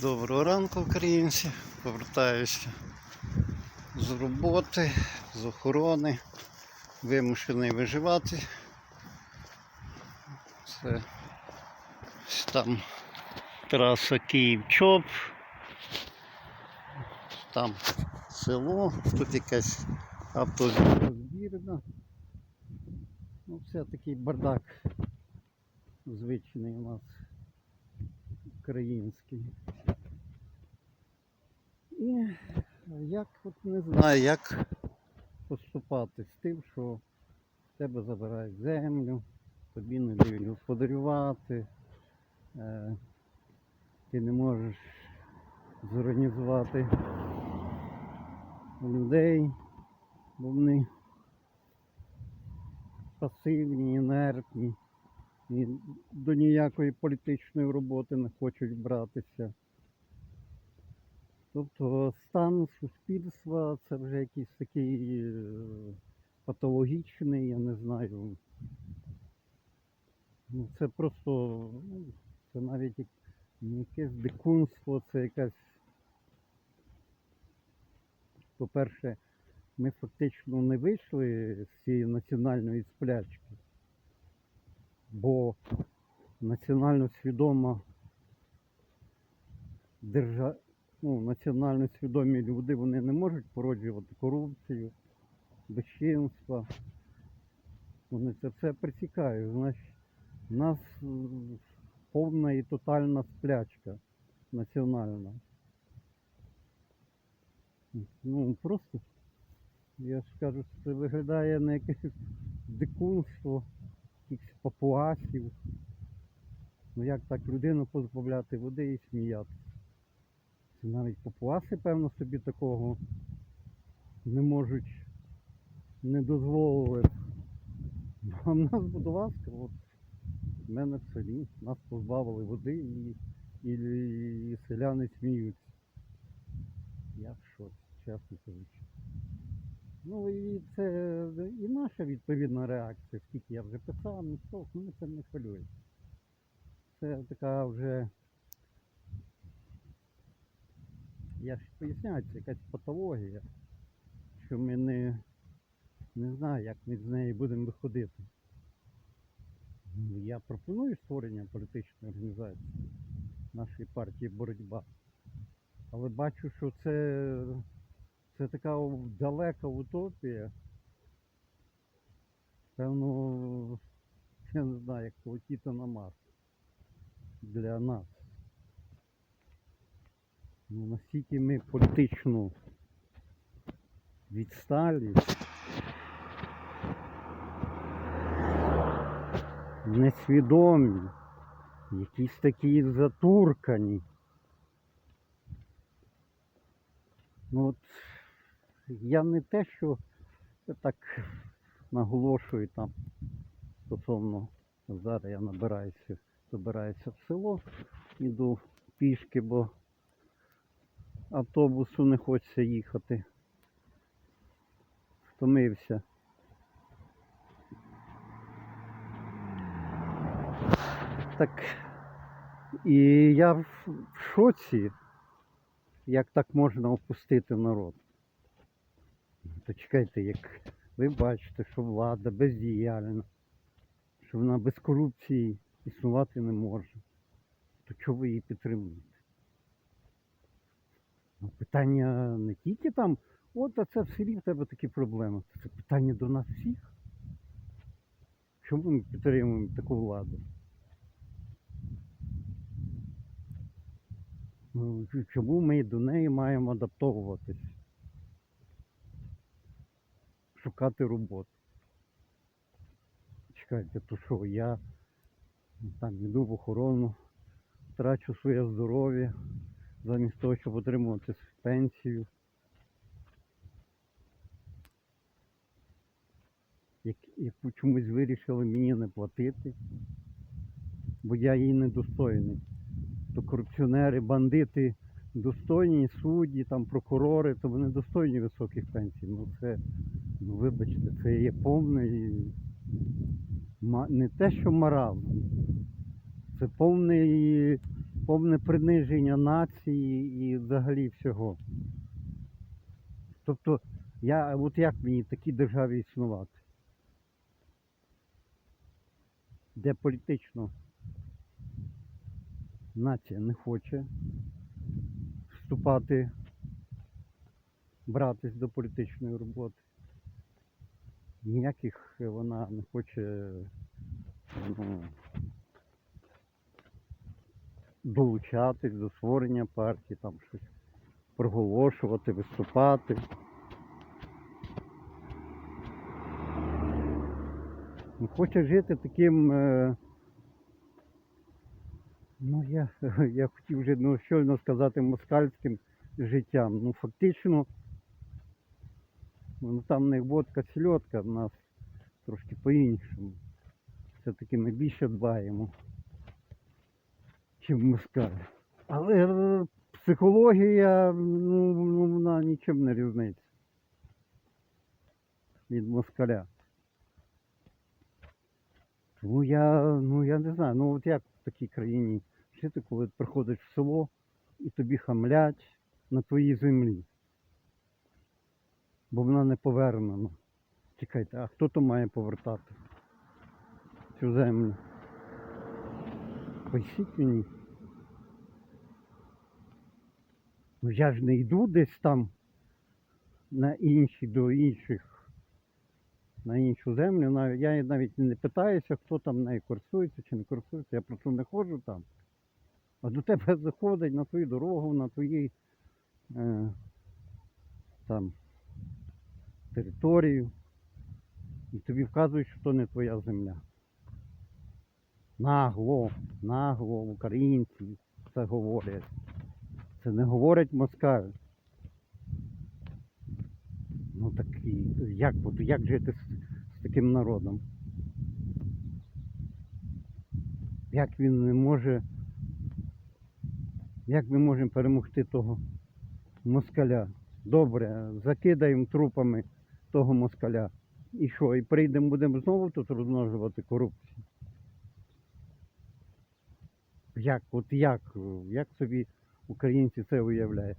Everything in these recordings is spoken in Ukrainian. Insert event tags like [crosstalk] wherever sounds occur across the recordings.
Доброго ранку, українці. Повертаюся з роботи, з охорони, вимушений виживати. Це там траса Київ-Чоп. Там село, тут якась автозбірна. Ну, все такий бардак звичний у нас український. І як от не знаю, як поступати з тим, що тебе забирають землю, тобі не дають господарювати, е, ти не можеш зорганізувати людей, бо вони пасивні, інертні і до ніякої політичної роботи не хочуть братися. Тобто стан суспільства це вже якийсь такий е, патологічний, я не знаю. Ну, це просто, ну, це навіть якесь дикунство, це якась. По-перше, ми фактично не вийшли з цієї національної сплячки, бо національно свідома держа... ну, національно свідомі люди вони не можуть породжувати корупцію, безчинства. Вони це все присікають. Значить, у нас повна і тотальна сплячка національна. Ну просто, я ж кажу, це виглядає на якесь дикунство, якихось папуасів. Ну як так людину позбавляти води і сміятися? Навіть папуаси, певно, собі такого не можуть, не дозволили. [laughs] А в нас, будь ласка, от в мене в селі, нас позбавили води і, і, і селяни сміються. Я в шоці, чесно кажучи. Ну і це і наша відповідна реакція, скільки я вже писав, ніхто, ну це не хвилює. Це така вже. Я ж поясняю, це якась патологія, що ми не, не знаю, як ми з неї будемо виходити. Ну, Я пропоную створення політичної організації нашої партії боротьба. Але бачу, що це, це така далека утопія. Певно, [laughs] я не знаю, як полетіти на Марс для нас. Ну, настільки ми політично відсталі, несвідомі, якісь такі затуркані. Ну от я не те, що так наголошую там стосовно зараз я набираюся, забираюся в село, іду пішки, бо автобусу не хочеться їхати. Втомився. Так і я в шоці, як так можна опустити народ. То чекайте, як ви бачите, що влада бездіяльна, що вона без корупції існувати не може, то чого ви її підтримуєте? Ну, питання не тільки там, от а це в селі в тебе такі проблеми. Це питання до нас всіх. Чому ми підтримуємо таку владу? Ну, чому ми до неї маємо адаптовуватись? Шукати роботу. Чекайте, то що, я там йду в охорону, трачу своє здоров'я замість того, щоб отримувати пенсію. Як, яку чомусь вирішили мені не платити, бо я їй недостойний. То корупціонери, бандити достойні, судді, там прокурори, то вони достойні високих пенсій. Ну це, ну вибачте, це є повний не те, що маразм, це повний повне приниження нації і взагалі всього. Тобто, я, от як мені в такій державі існувати? Де політично нація не хоче вступати, братись до політичної роботи. Ніяких вона не хоче ну, долучатись до створення партії, там щось проголошувати, виступати. Ну, Хоче жити таким. е, Ну, я, [laughs] я хотів вже ну, щойно сказати москальським життям. Ну, фактично, ну, там них водка сільотка, в нас трошки по-іншому. Все-таки ми більше дбаємо, чим москаль. Але е, психологія, ну, ну, вона нічим не різниця від москаля. Тому я, ну я не знаю, ну от як в такій країні жити, коли приходиш в село і тобі хамлять на твоїй землі. Бо вона не повернена. Чекайте, а хто то має повертати цю землю? Поясніть мені. Ну я ж не йду десь там на інші до інших на іншу землю. Я навіть не питаюся, хто там нею користується чи не користується. Я просто не ходжу там. А до тебе заходить на твою дорогу, на твої е, там територію. І тобі вказують, що то не твоя земля. Нагло, нагло, українці це говорять. Це не говорять москаль. Ну так як, як жити з, з таким народом? Як він не може. Як ми можемо перемогти того москаля? Добре, закидаємо трупами того москаля. І що? І прийдемо, будемо знову тут розмножувати корупцію. Як? От як? Як собі українці це уявляють?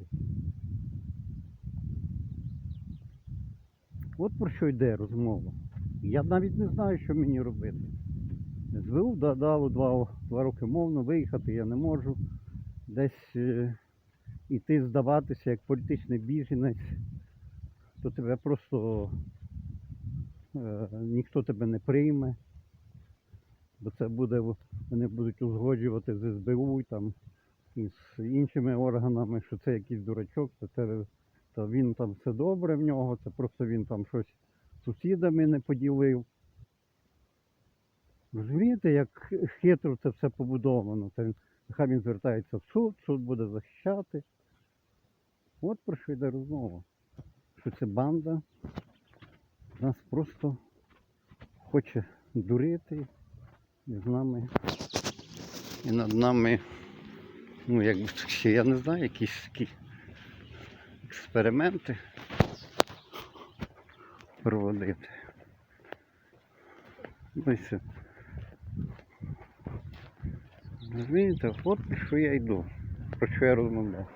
От про що йде розмова. Я навіть не знаю, що мені робити. СБУ да- дало два, два роки мовно, виїхати я не можу. Десь е, іти здаватися як політичний біженець, то тебе просто е, ніхто тебе не прийме. Бо це буде, вони будуть узгоджувати з СБУ там, і з іншими органами, що це якийсь дурачок, це, це то він там все добре в нього, це просто він там щось сусідами не поділив. Розумієте, як хитро це все побудовано. Це нехай він звертається в суд, суд буде захищати. От про що йде розмова. Що це банда нас просто хоче дурити і з нами. І над нами, ну як би так ще, я не знаю, якісь такі експерименти проводити. Ну і все. Розумієте, от що я йду, про що я розмовляю.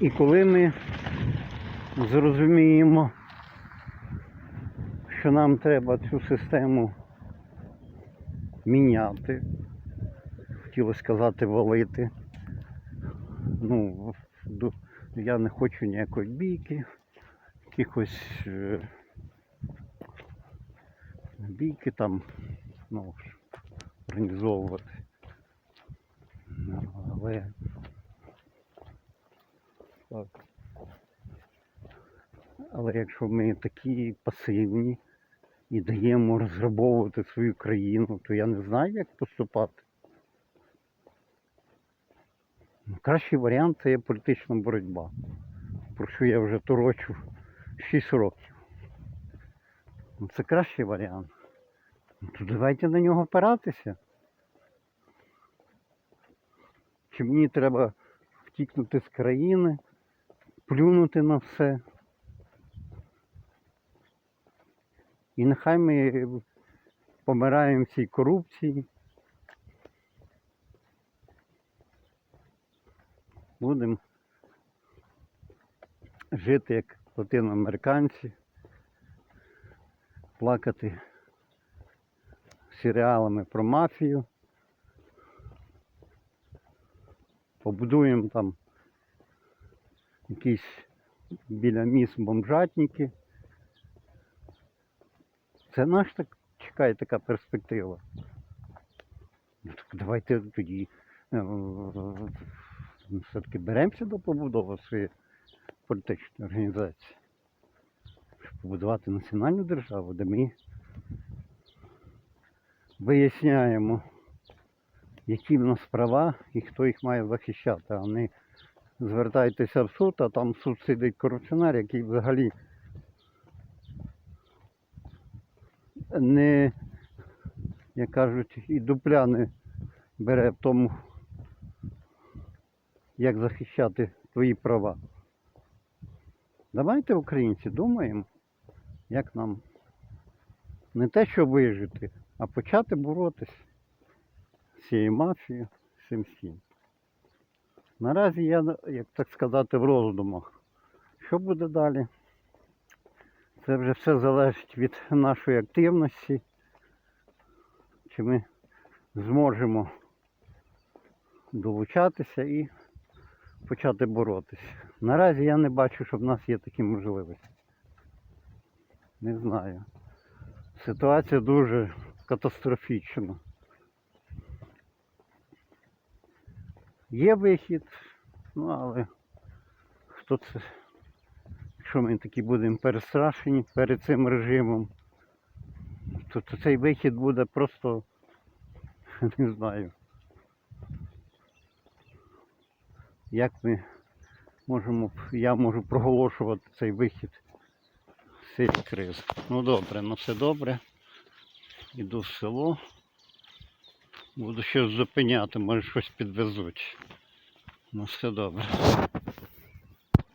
І коли ми зрозуміємо, що нам треба цю систему міняти, хотілося сказати валити. Ну, я не хочу ніякої бійки, якихось е, бійки там ну, організовувати. Ну, Але так. Але якщо ми такі пасивні і даємо розграбовувати свою країну, то я не знаю, як поступати. Ну, Кращий варіант це є політична боротьба, про що я вже торочу 6 років. Ну, Це кращий варіант. Ну, То давайте на нього опиратися. Чи мені треба втікнути з країни, плюнути на все. І нехай ми помираємо цій корупції. Будемо жити як латиноамериканці, плакати серіалами про мафію. Побудуємо там якісь біля міст бомжатники. Це наш так чекає така перспектива. Ну, так давайте тоді е, все-таки беремося до побудови своєї політичної організації. Щоб побудувати національну державу, де ми виясняємо, які в нас права і хто їх має захищати. А не звертайтеся в суд, а там суд сидить корупціонер, який взагалі не, як кажуть, і дупля не бере в тому, як захищати твої права. Давайте, українці, думаємо, як нам не те, що вижити, а почати боротись з цією мафією, з цим всім. Наразі я, як так сказати, в роздумах. Що буде далі? Це вже все залежить від нашої активності, чи ми зможемо долучатися і почати боротися. Наразі я не бачу, що в нас є такі можливості. Не знаю. Ситуація дуже катастрофічна. Є вихід, ну але хто це? Якщо ми такі будемо перестрашені перед цим режимом, то, то цей вихід буде просто [laughs] не знаю. Як ми можемо, я можу проголошувати цей вихід з цієї кризи. Ну добре, ну все добре. Іду в село. Буду щось зупиняти, може щось підвезуть. Ну все добре.